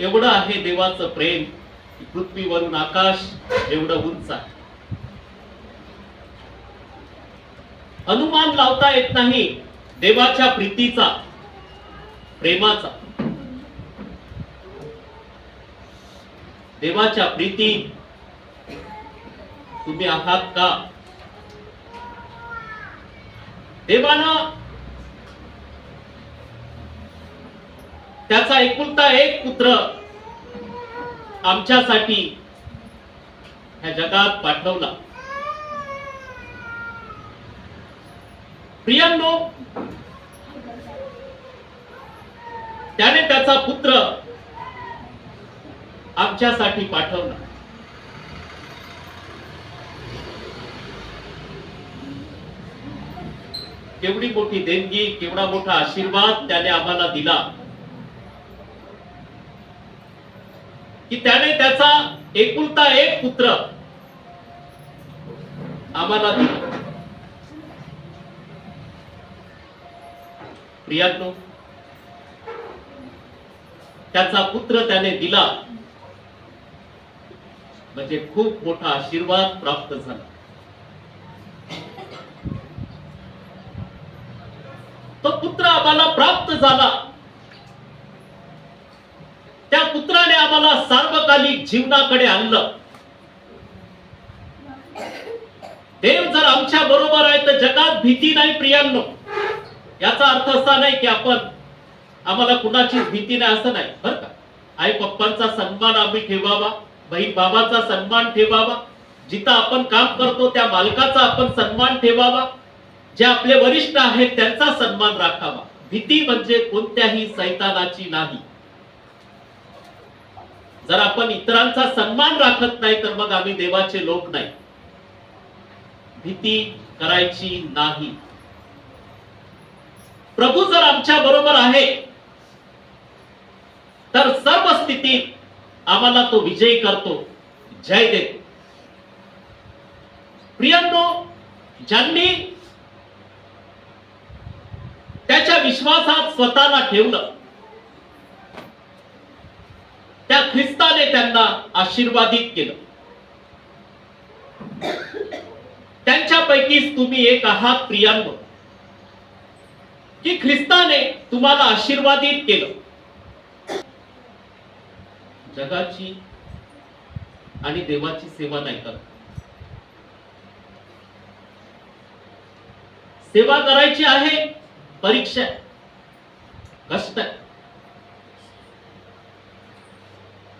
एवढं आहे देवाचं प्रेम पृथ्वीवरून आकाश एवढं उंच आहे. अनुमान लावता येत नाही देवाच्या प्रीतीचा प्रेमाचा. देवाच्या प्रीती तुम्ही आहात का? देवानं त्याचा एकुलता एक पुत्र आमच्यासाठी ह्या जगात पाठवला. प्रियांनो त्याने त्याचा पुत्र आमच्यासाठी पाठवला. केवढी मोठी देणगी केवढा मोठा आशीर्वाद त्याने आम्हाला दिला. की त्याने त्याचा एकुलता एक पुत्र आम्हाला दिला. प्रियांनो त्याचा पुत्र त्याने दिला. म्हणजे खूप मोठा आशीर्वाद प्राप्त झाला. तो पुत्र आम्हाला प्राप्त झाला. त्या पुत्राने आम्हाला सार्वकालिक जीवनाकडे आणलं. देव जर आमच्या बरोबर आहे तर जगात भीती नाही प्रियांनो. याचा अर्थ असा नाही की आपण आम्हाला कुणाचीच भीती नाही असं नाही बरं का? आई पप्पांचा सन्मान आम्ही ठेवावा बहीण बाबाचा सन्मान ठेवावा. जिथं आपण काम करतो त्या मालकाचा आपण सन्मान ठेवावा. जे आपले वरिष्ठ आहेत त्यांचा सन्मान राखावा. भीती म्हणजे कोणत्याही सैतानाची नाही. जर आपण इतरांचा सन्मान राखत नाही तर मग आम्ही देवाचे लोक नाही. भीती करायची नाही. प्रभू जर आमच्या बरोबर आहे तर सर्व स्थितीत आम्हाला तो विजयी करतो जय देतो प्रियांनो ज्यांनी त्याच्या विश्वासात स्वतःला ठेवलं त्या ख्रिस्ताने त्यांना आशीर्वादित केलं. त्यांच्यापैकीच तुम्ही एक आहात प्रियांनो की ख्रिस्ताने तुम्हाला आशीर्वादित केलं. जगाची आणि देवाची सेवा नाही करत. सेवा करायची आहे परीक्षा आहे. कष्ट आहे.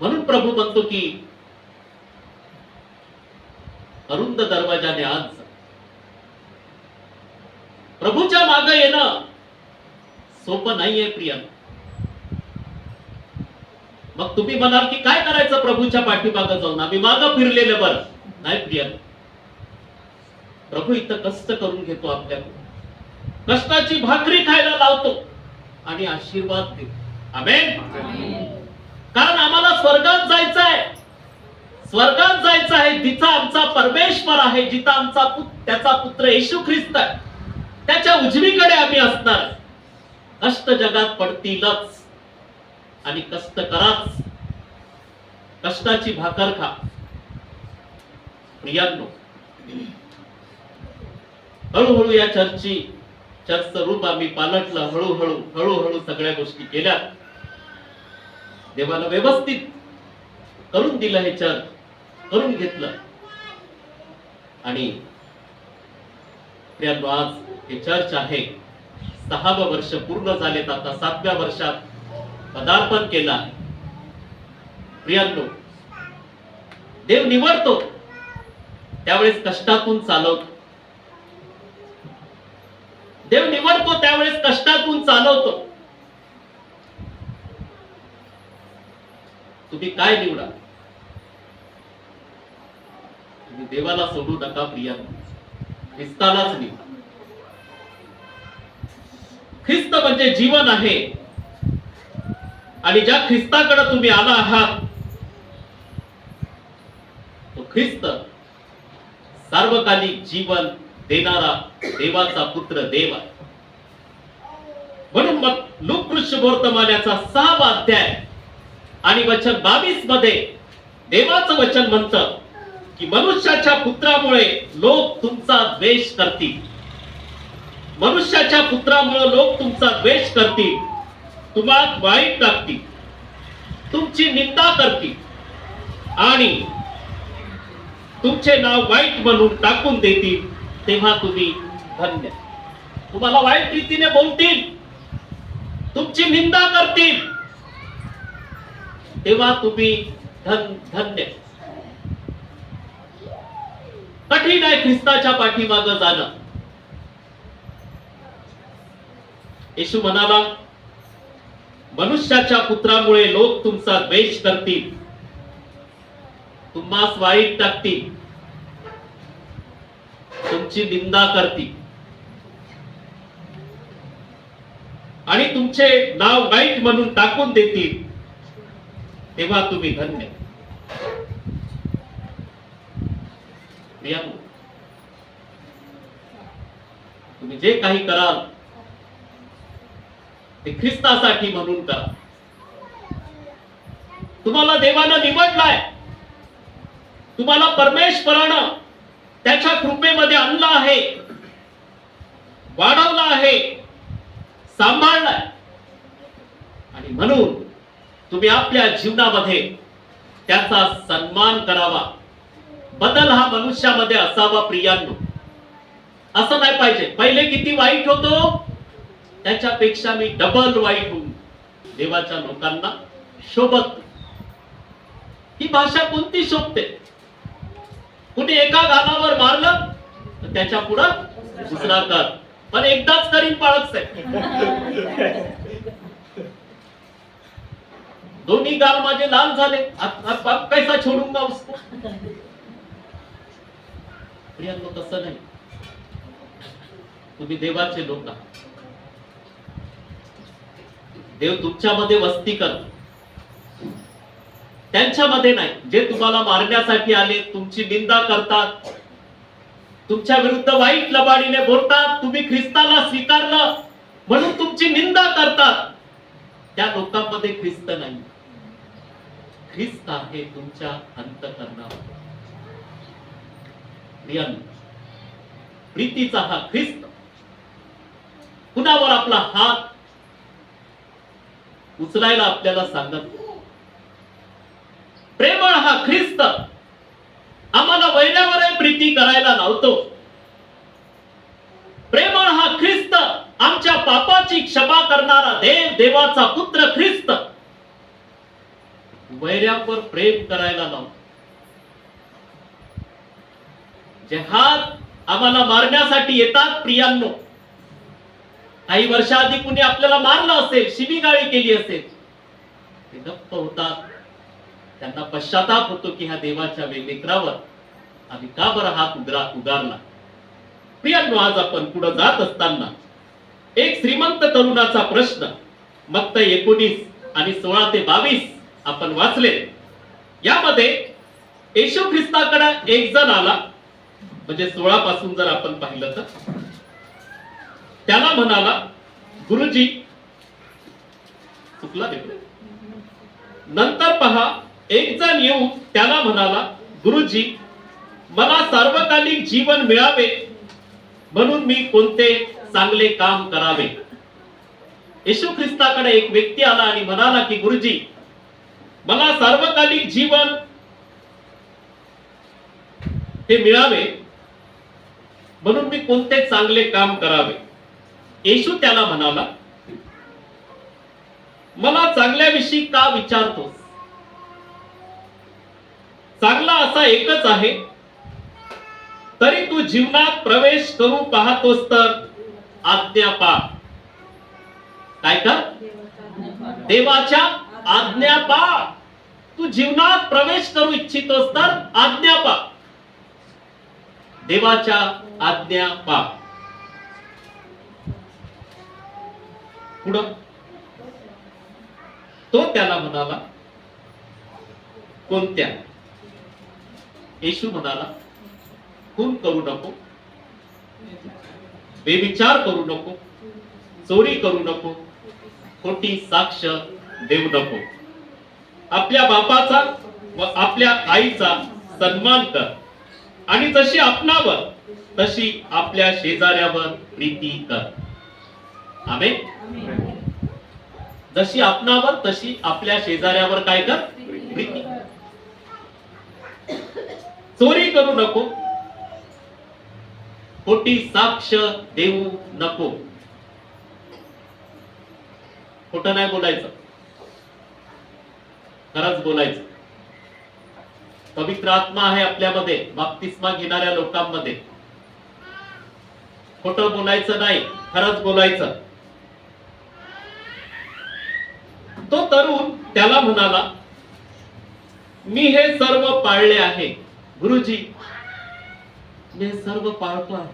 म्हणून प्रभू म्हणतो की अरुंद दरवाजाने आज प्रभूच्या मागे येणं सोपं नाहीये प्रिया. मग तुम्ही म्हणाल की काय करायचं प्रभूच्या पाठीमागं जाऊन? आम्ही मागं फिरलेलं बरं. नाही प्रिया. प्रभू इथं कष्ट करून घेतो आपल्याकडून कष्टाची भाकरी खायला लावतो आणि आशीर्वाद देतो. आमेन. कारण आम्हाला स्वर्गात जायचं आहे स्वर्गात जायचं आहे जिथं आमचा परमेश्वर आहे जिथं आमचा पुत- त्याचा पुत्र येशू ख्रिस्त आहे. त्याच्या उजवीकडे आम्ही असणार. कष्ट जगात पडतीलच. आणि कष्ट कराच. कष्टाची भाकर खा. प्रियांनो हळूहळू या चर्ची चर्चचं रूप आम्ही पालटलं हळूहळू हळूहळू सगळ्या गोष्टी केल्या. देवानं व्यवस्थित करून दिलं हे चर्च करून घेतलं. आणि आज हे चर्च आहे. सहावं वर्ष पूर्ण झालेत आता सातव्या वर्षात पदार्पण केला. प्रियांनो देव निवडतो. त्यावेळेस कष्टातून चालवतो देव निवडतो त्यावेळेस कष्टातून चालवतो. तुम्ही काय निवडा तुम्ही देवाला सोडू नका प्रिया. ख्रिस्तालाच निवडा ख्रिस्त म्हणजे जीवन आहे. आणि ज्या ख्रिस्ताकडे तुम्ही आला आहात तो ख्रिस्त सार्वकालिक जीवन देणारा देवाचा पुत्र देव आहे. म्हणून मग लुकृष्य वर्तमानाचा सहावा अध्याय आणि वचन बावीसमध्ये देवाचं वचन म्हणतं की मनुष्याच्या पुत्रामुळे लोक तुमचा द्वेष करतील. मनुष्याच्या पुत्रामुळे लोक तुमचा द्वेष करतील. तुम्हाला वाईट टाकतील तुमची निंदा करतील. आणि तुमचे नाव वाईट म्हणून टाकून देतील तेव्हा तुम्ही धन्य. तुम्हाला वाईट रीतीने बोलतील. तुमची निंदा करतील. तेव्हा तुम्ही धन धन्य. कठीण आहे ख्रिस्ताच्या पाठीमागं जाणं. येशू म्हणाला मनुष्याच्या पुत्रामुळे लोक तुमचा द्वेष करतील. तुम्हास वाईट टाकतील. तुमची निंदा करतील. आणि तुमचे नाव वाईट म्हणून टाकून देतील. तेव्हा तुम्ही धन्य. तुम्ही जे काही कराल ते ख्रिस्तासाठी म्हणून करा. तुम्हाला देवानं निवडलाय. तुम्हाला परमेश्वरानं त्याच्या कृपेमध्ये आणलं आहे. वाढवलं आहे. सांभाळलाय. आणि म्हणून तुम्ही आपल्या जीवनामध्ये त्याचा सन्मान करावा. बदल हा मनुष्यामध्ये असावा प्रियांनो. असं नाही पाहिजे. पहिले किती वाईट होतो त्याच्यापेक्षा मी डबल वाईट होऊन देवाच्या लोकांना शोभत ही भाषा कोणती शोभते? कुणी एका गानावर मारलं तर त्याच्या पुढं दुसरा कर पण एकदाच करीन पाळत दोन्ही गाल माझे लाल झाले. अब- कैसा छोडूंगा उसको. प्रियांनो तसं नाही. तुम्ही देवाचे लोक आहात. देव तुमच्यामध्ये वस्ती करतो. त्यांच्यामध्ये नाही. जे तुम्हाला मारण्यासाठी आले तुमची निंदा करतात. तुमच्या विरुद्ध वाईट लबाडीने बोलतात. तुम्ही ख्रिस्ताला स्वीकारलं म्हणून तुमची निंदा करतात. त्या लोकांमध्ये ख्रिस्त नाही. ख्रिस्त आहे तुमच्या अंतकरणामध्ये. प्रीतीचा हा ख्रिस्त कुणावर आपला हात उचलायला आपल्याला सांगत प्रेमळ हा ख्रिस्त आम्हाला वैद्यावरही प्रीती करायला लावतो. प्रेमळ हा ख्रिस्त आमच्या पापाची क्षमा करणारा देव देवाचा पुत्र ख्रिस्त वैऱ्यावर प्रेम करायला लावतो जे आम्हाला मारण्यासाठी येतात प्रियांनो. काही वर्षाआधी कुणी आपल्याला मारलं असेल शिबीगाळी केली असेल ते गप्प होतात. त्यांना पश्चाताप होतो की ह्या देवाच्या लेकरावर आम्ही का बरं हात उगरा उगारला? प्रियांनो आज आपण पुढे जात असताना एक श्रीमंत तरुणाचा प्रश्न मत्त एकोणीस आणि सोळा ते बावीस आपण वाचले. यामध्ये येशू ख्रिस्ताकडे एक जण आला. म्हणजे सोळा पासून जर आपण पाहिलं तर. त्याला म्हणाला गुरुजी चुकला नंतर पहा एक जण येऊन त्याला म्हणाला गुरुजी मला सार्वकालिक जीवन मिळावे म्हणून मी कोणते चांगले काम करावे? येशू ख्रिस्ताकडे एक व्यक्ती आला आणि म्हणाला की गुरुजी मला सार्वकालिक जीवन हे मिळावे म्हणून मी कोणते चांगले काम करावे? येशू त्याला म्हणाला मला चांगल्याविषयी का विचारतोस? चांगला असा एकच आहे तरी तू जीवनात प्रवेश करू पाहतोस तर आज्ञा पा. काय कर देवाच्या आज्ञा पा तू जीवनात प्रवेश करू इच्छितोस तर आज्ञा पा देवाच्या आज्ञा पा पुढं. तो त्याला म्हणाला कोणत्या? येशू म्हणाला खून करू नको. बेविचार करू नको. चोरी करू नको. खोटी साक्ष देऊ नको. आपल्या बापाचा व आपल्या आईचा सन्मान कर. आणि जशी आपणावर तशी आपल्या शेजाऱ्यावर प्रीती कर. आम्ही जशी आपणावर तशी आपल्या शेजाऱ्यावर काय कर? प्रीती. चोरी करू नको. खोटी साक्ष देऊ नको. खोट नाही बोलायचं. खरंच बोलायचं. पवित्र आत्मा आहे आपल्यामध्ये बाप्तिस्मा घेणाऱ्या लोकांमध्ये. खोट बोलायचं नाही खरंच बोलायचं. तो तरुण त्याला म्हणाला मी हे सर्व पाळले आहे गुरुजी. मी हे सर्व पाळतो आहे.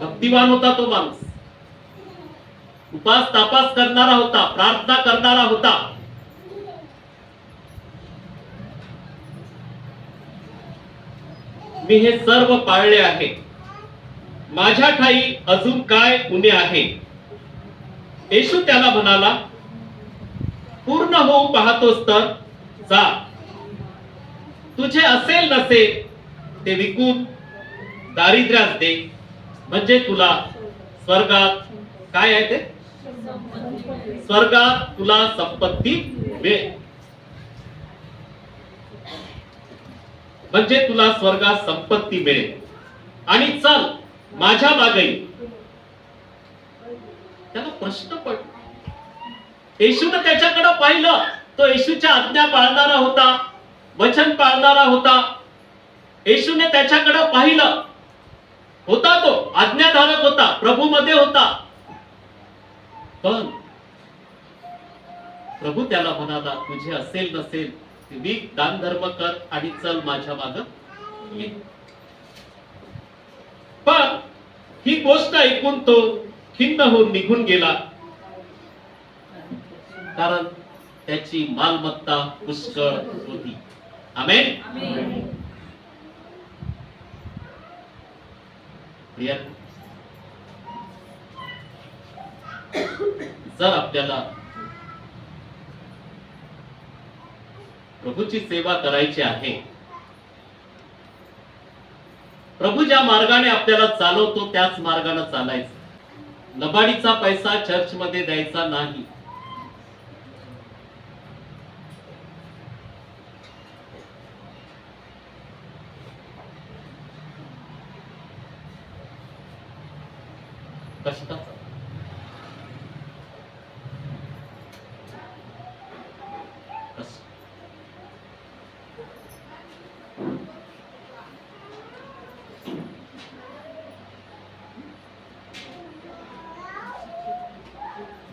भक्तिवान होता तो माणूस. उपास तापास करणारा होता प्रार्थना करणारा होता. मी हे सर्व पाळले आहे. माझ्या ठाई अजून काय उणे आहे? येशू त्याला म्हणाला पूर्ण होऊ पाहतोस तर जा. तुझे असेल नसेल ते विकून दारिद्र्यास दे. म्हणजे तुला स्वर्गात काय आहे ते? स्वर्गात तुला संपत्ती मिळेल. म्हणजे तुला स्वर्गात संपत्ती मिळेल. आणि चल माझ्या मागे त्याला प्रश्न पड येशूने त्याच्याकडे पाहिलं. तो येशूच्या आज्ञा पाळणारा होता वचन पाळणारा होता. येशूने त्याच्याकडे पाहिलं. होता तो आज्ञाधारक होता प्रभू मध्ये होता. पण प्रभू त्याला म्हणाला तुझे असेल नसेल विक दान धर्म कर आणि चल माझ्या माग पण ही गोष्ट ऐकून तो खिन्न होऊन निघून गेला. कारण त्याची मालमत्ता पुष्कळ होती. आमेन प्रिय जर आपल्याला प्रभूची सेवा करायची आहे प्रभू ज्या मार्गाने आपल्याला चालवतो त्याच मार्गाने चालायचं. लबाडीचा पैसा चर्च मध्ये द्यायचा नाही. कष्टाचा कष्ट.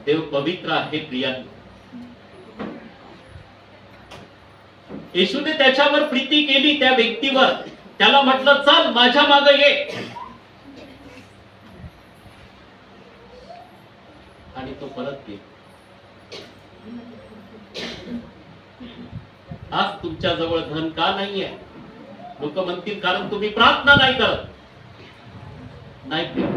देव पवित्र आहे प्रिया येशूने त्याच्यावर प्रीती केली त्या व्यक्तीवर. त्याला म्हटलं चल माझ्या माग ये. आणि तो परत गेला. आज तुमच्या जवळ धन का नाहीये? लोक म्हणतील कारण तुम्ही प्रार्थना नाही करत. नाही प्रिय.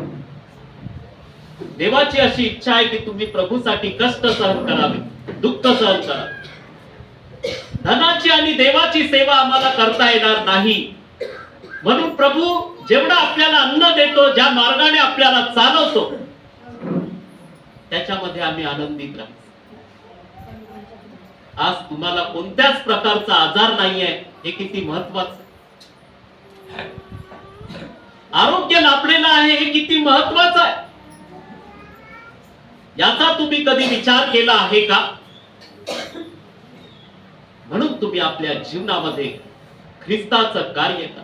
देवाची अशी इच्छा आहे की तुम्ही प्रभूसाठी कष्ट सहन करावे दुःख सहन करावे धनाची आणि देवाची सेवा आम्हाला करता येणार नाही. म्हणून प्रभू जेवढा आपल्याला अन्न देतो ज्या मार्गाने आपल्याला चालवतो त्याच्यामध्ये आम्ही आनंदित राहतो आज तुम्हाला कोणत्याच प्रकारचा आजार नाहीये हे किती महत्वाचं. आरोग्य लाभलेलं आहे हे किती महत्वाचं आहे. याचा तुम्ही कधी विचार केला आहे का? म्हणून तुम्ही आपल्या जीवनामध्ये ख्रिस्ताचं कार्य करा.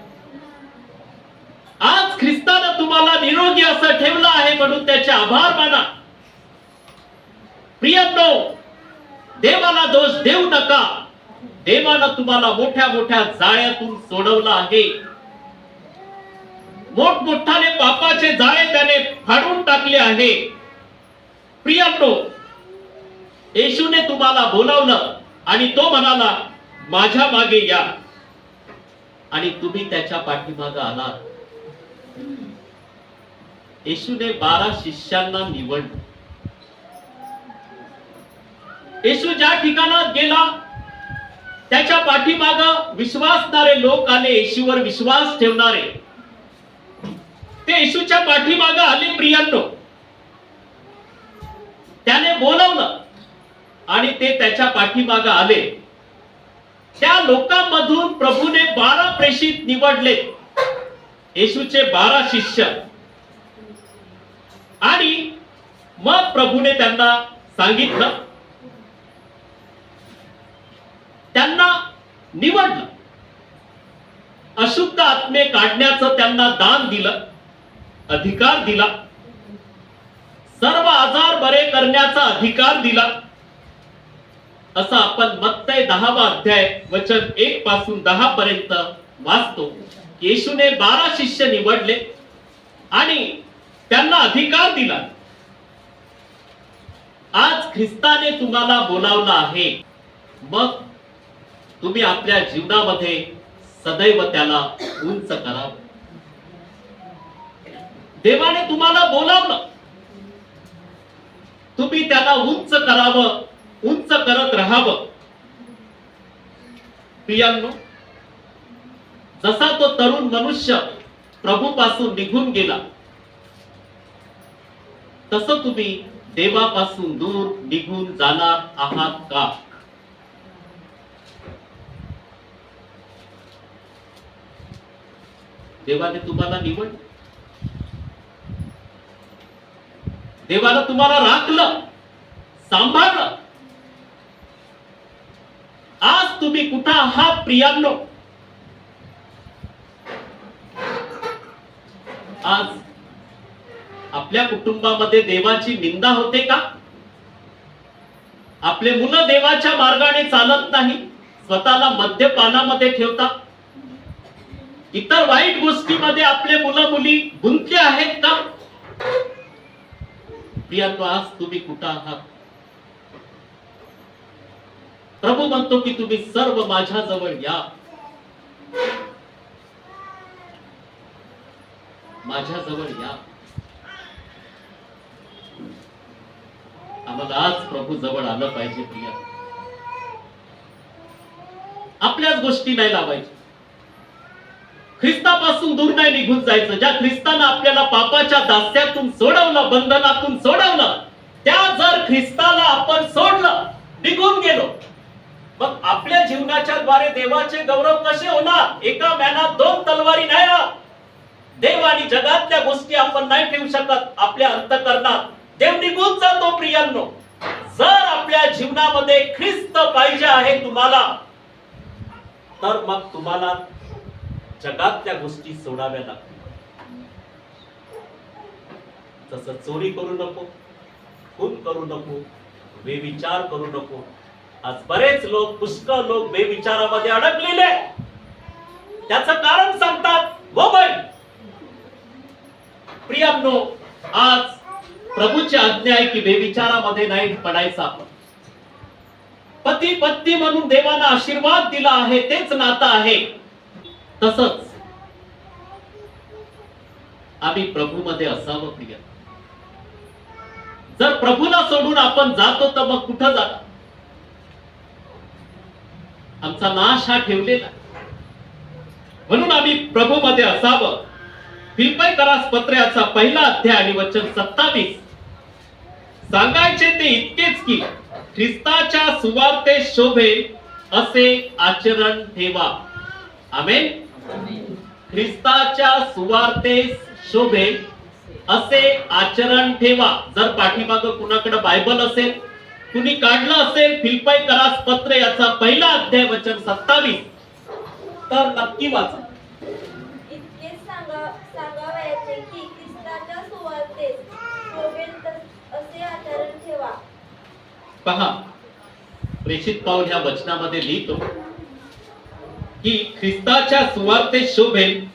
आज ख्रिस्तानं तुम्हाला निरोगी असं ठेवलं आहे म्हणून त्याचे आभार माना. प्रियांनो देवाला दोष देऊ नका. देवानं तुम्हाला मोठ्या मोठ्या जाळ्यातून सोडवलं आहे. मोठमोठ्याने पापाचे जाळे त्याने फाडून टाकले आहे. प्रियांनो येशूने तुम्हाला बोलावलं आणि तो म्हणाला माझ्या मागे या. आणि तुम्ही त्याच्या पाठीमागे आलात. येशूने बारा शिष्यांना निवडलं. येशू ज्या ठिकाणात गेला त्याच्या पाठीमाग विश्वासणारे लोक आले येशूवर विश्वास ठेवणारे. ते येशूच्या पाठीमाग आले प्रियांनो. त्याने बोलवलं. आणि ते त्याच्या पाठीमाग आले. त्या लोकांमधून प्रभूने बारा प्रेषित निवडले. येशूचे बारा शिष्य. आणि मग प्रभूने त्यांना सांगितलं. त्यांना निवडलं. अशुद्ध आत्मे काढण्याचं त्यांना दान दिलं. अधिकार दिला. सर्व आजार बरे करण्याचा अधिकार दिला. असं आपण मत्तय दहावा अध्याय वचन एक पासून दहा पर्यंत वाचतो. येशूने बारा शिष्य निवडले आणि त्यांना अधिकार दिला. आज ख्रिस्ताने तुम्हाला बोलावलं आहे. मग तुम्ही आपल्या जीवनामध्ये सदैव त्याला उंच करा. देवाने तुम्हाला बोलावलं. तुम्ही त्याला उंच करावं उंच करत राहावं. प्रियांनो जसा तो तरुण मनुष्य प्रभूपासून निघून गेला तस तुम्ही देवापासून दूर निघून जाणार आहात का? देवाने तुम्हाला निवड देवानं तुम्हाला राखलं सांभाळलं. आज तुम्ही कुठं आहात प्रियांनो? आज आपल्या कुटुंबामध्ये देवाची निंदा होते का? आपले मुलं देवाच्या मार्गाने चालत नाही स्वतःला मद्यपानामध्ये ठेवतात. इतर वाईट गोष्टीमध्ये आपले मुलं मुली गुंतले आहेत का? प्रियांनो आज तुम्ही कुठं आहात? प्रभू म्हणतो की तुम्ही सर्व माझ्या जवळ या. माझ्या जवळ या. आम्हाला आज प्रभू जवळ आलं पाहिजे प्रिया. आपल्याच गोष्टी नाही लावायच्या. ख्रिस्तापासून दूर नाही निघून जायचं. ज्या ख्रिस्तानं आपल्याला पापाच्या दास्यातून सोडवलं बंधनातून सोडवलं त्या जर ख्रिस्ताला आपण सोडलं निघून गेलो मग आपल्या जीवनाच्या द्वारे देवाचे गौरव कसे होणार? एका मॅनात दोन तलवारी नाही. देव आणि जगातल्या गोष्टी आपण नाही ठेवू शकत आपल्या अंतकरणात. देव निघून जातो प्रियांनो. जर आपल्या जीवनामध्ये ख्रिस्त पाहिजे आहे तुम्हाला तर मग तुम्हाला जगात त्या गोष्टी सोडाव्या लागतील तसं चोरी करू नको खून करू नको बेविचार करू नको आज बरेच लोक पुष्कळ लोक बेविचारामध्ये अडकलेले त्याच कारण सांगतात मोबाईल प्रियांनो आज प्रभूची आज्ञा आहे की बेविचारामध्ये नाही पडायचं आपण. पती पत्नी म्हणून देवानं आशीर्वाद दिला आहे तेच नातं आहे. तसंच आम्ही प्रभूमध्ये असावं प्रिय. जर प्रभूला सोडून आपण जातो तर मग कुठं जाणार? आमचा नाश हा ठेवलेला म्हणून आम्ही प्रभूमध्ये असावं. फिल्पाई करास पत्र्याचा पहिला अध्याय आणि वचन सत्तावीस. सांगायचे ते इतकेच की ख्रिस्ताच्या सुवार्ते शोभे असे आचरण ठेवा. आमेन. ख्रिस्ताच्या सुवार्ते शोभे असे आचरण ठेवा. जर पाठीमाग कुणाकडे बायबल असेल कुणी काढलं असेल फिल्पाई करास पत्र याचा पहिला अध्याय वचन सत्तावीस. तर नक्की वाचा. इतकेच सांगा सांगावयाचे की ख्रिस्ताच्या सुवार्तेस शोभेल तस- असे आचरण ठेवा. पहा प्रेषित पाऊल ह्या वचनामध्ये लिहितो. की ख्रिस्ताच्या सुवार्ते शोभेल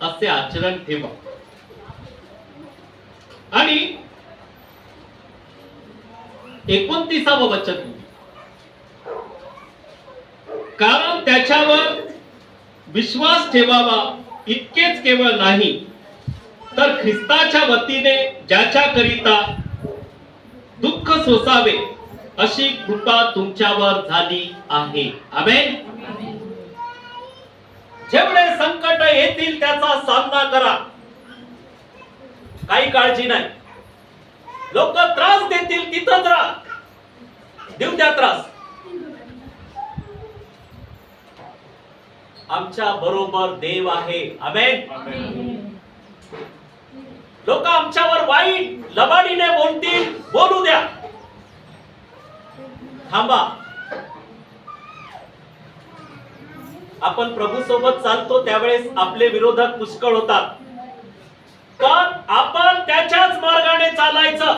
असे आचरण ठेवा. आणि एकोणतीसावं वचन. कारण त्याच्यावर विश्वास ठेवावा इतकेच केवळ नाही तर ख्रिस्ताच्या वतीने ज्याच्या करिता दुःख सोसावे अशी कृपा तुमच्यावर झाली आहे. आमेन. जेवढे संकट येतील त्याचा सामना करा. काही काळजी नाही. लोक त्रास देतील तिथंच राहा. देऊ द्या त्रास. आमच्या बरोबर देव आहे. अमेन लोक आमच्यावर वाईट लबाडीने बोलतील बोलू द्या. थांबा. आपण प्रभू सोबत चालतो त्यावेळेस आपले विरोधक पुष्कळ होतात. तर आपण त्याच्याच मार्गाने चालायचं.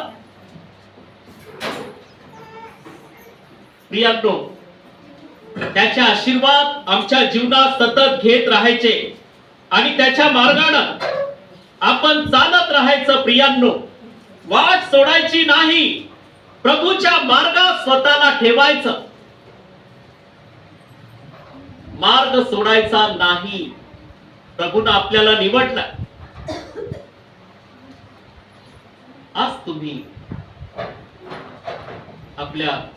प्रियांनो त्याचे आशीर्वाद आमच्या जीवनात सतत घेत राहायचे. आणि त्याच्या मार्गानं आपण चालत राहायचं प्रियांनो वाट सोडायची नाही. प्रभूच्या मार्गात स्वतःला ठेवायचं. मार्ग सोडायचा नाही. प्रभून आपल्याला निवडला. आज तुम्ही आपल्या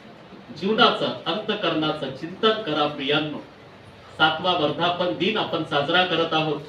जीवनाचं अंतकरणाचं चिंतन करा प्रियांनो. सातवा वर्धापन दिन आपण साजरा करत आहोत.